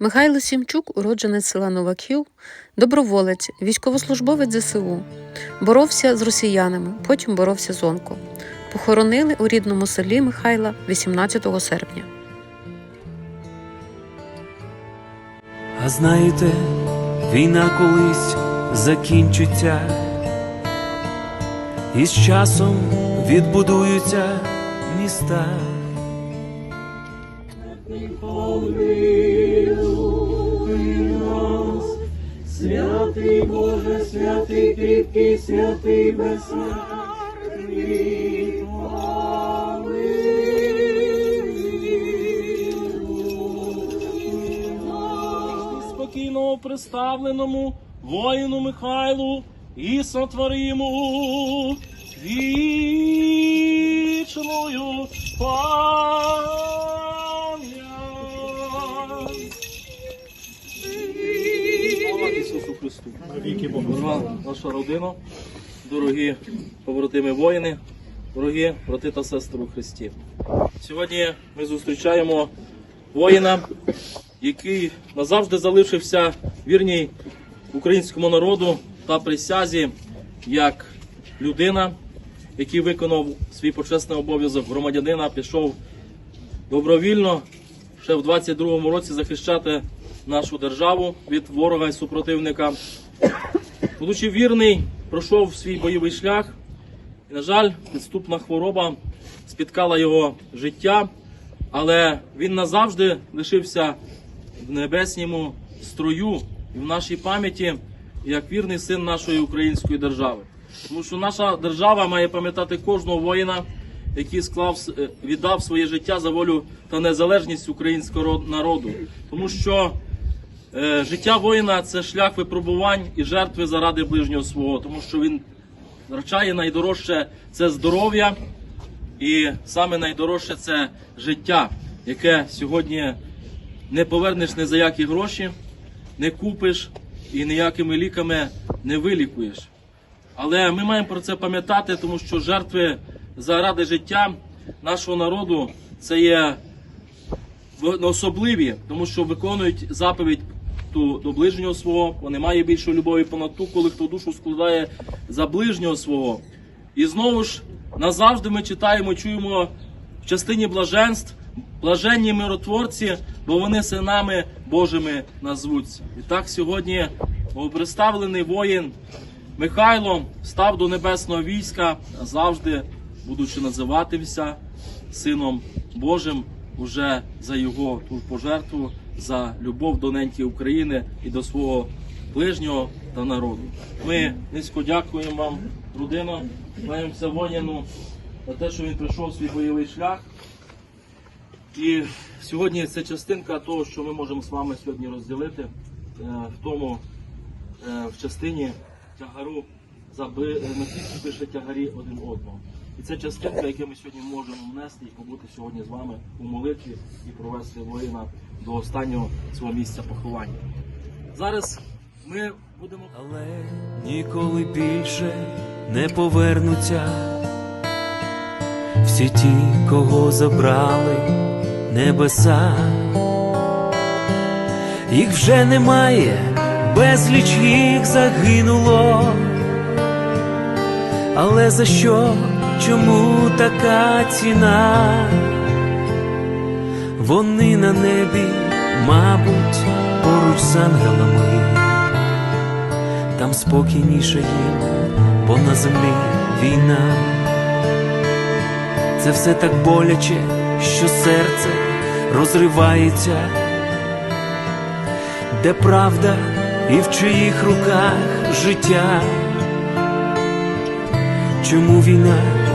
Михайло Сімчук, уродженець села Новаків, доброволець, військовослужбовець ЗСУ. Боровся з росіянами, потім боровся з онко. Похоронили у рідному селі Михайла 18 серпня. А знаєте, війна колись закінчиться, і з часом відбудуються міста. Боже, святий кріпкий, святий безсмертний, спокійно приставленому воїну Михайлу і сотвориму вічною пам'ять. Христу! Віки Богу! Наша родина, дорогі побратими воїни, дорогі брати та сестри у Христі. Сьогодні ми зустрічаємо воїна, який назавжди залишився вірній українському народу та присязі як людина, який виконав свій почесний обов'язок громадянина, пішов добровільно ще в 22-му році захищати нашу державу від ворога і супротивника. Будучи вірний, пройшов свій бойовий шлях. І, на жаль, підступна хвороба спіткала його життя, але він назавжди лишився в небесному строю і в нашій пам'яті як вірний син нашої української держави. Тому що наша держава має пам'ятати кожного воїна, який склав е, віддав своє життя за волю та незалежність українського народу. Тому що життя воїна це шлях випробувань і жертви заради ближнього свого, тому що він втрачає найдорожче це здоров'я, і саме найдорожче це життя, яке сьогодні не повернеш ні за які гроші, не купиш і ніякими ліками не вилікуєш. Але ми маємо про це пам'ятати, тому що жертви заради життя нашого народу це є особливі, тому що виконують заповідь ту до ближнього свого, бо немає більшої любові понад ту, коли хто душу складає за ближнього свого. І знову ж назавжди ми читаємо, чуємо в частині блаженств, блаженні миротворці, бо вони синами Божими назвуться. І так сьогодні представлений воїн Михайло став до небесного війська, завжди будучи називатимся сином Божим уже за його ту пожертву, за любов до неньки України і до свого ближнього та народу. Ми низько дякуємо вам, родина, кланяємося воїну за те, що він пройшов свій бойовий шлях. І сьогодні це частинка того, що ми можемо з вами сьогодні розділити е, в тому е, в частині тягару за би- е, на ті, хто пише тягарі один одного. І це частинка, яку ми сьогодні можемо внести і побути сьогодні з вами у молитві і провести воїна до останнього свого місця поховання. Зараз ми будемо Але ніколи більше не повернуться всі ті, кого забрали небеса. Їх вже немає, безліч їх загинуло. Але за що, чому така ціна? Вони на небі, мабуть, поруч з ангелами там спокійніше їм, бо на землі війна. Це все так боляче, що серце розривається, де правда і в чиїх руках життя. Чому війна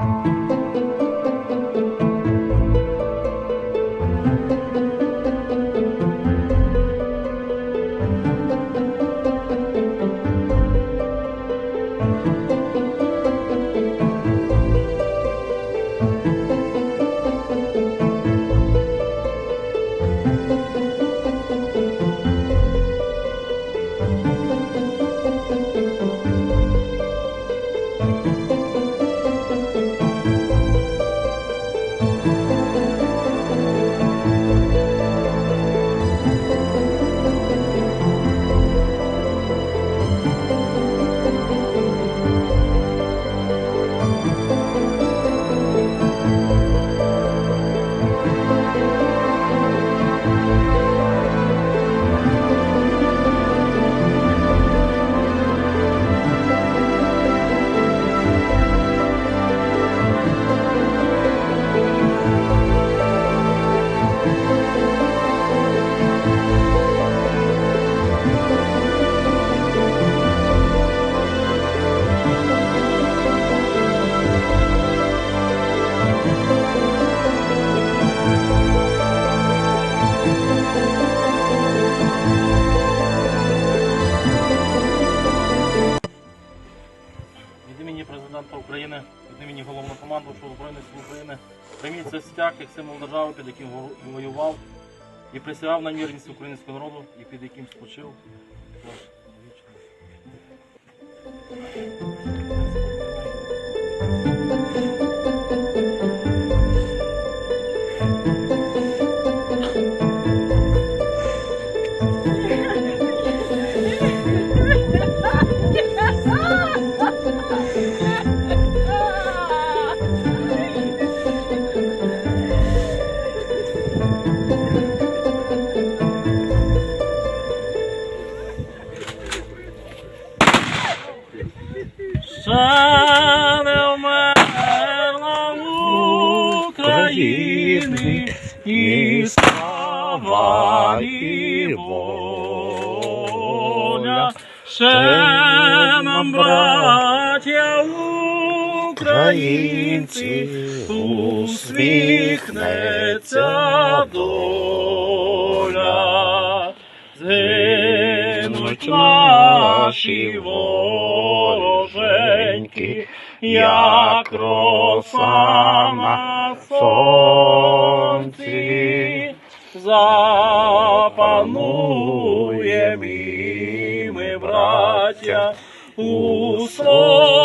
Від України, від імені головнокомандувача Збройних сил України, прийміть цей стяг як символ держави, під яким воював і присягав на вірність українського народу, і під яким спочив. Тож, вічно. України і слава і воля. Ще нам, браття українці, усміхнеться доля. Згинуть наші вороженьки, як роса на сонці, запануєм і ми, браття, у своїй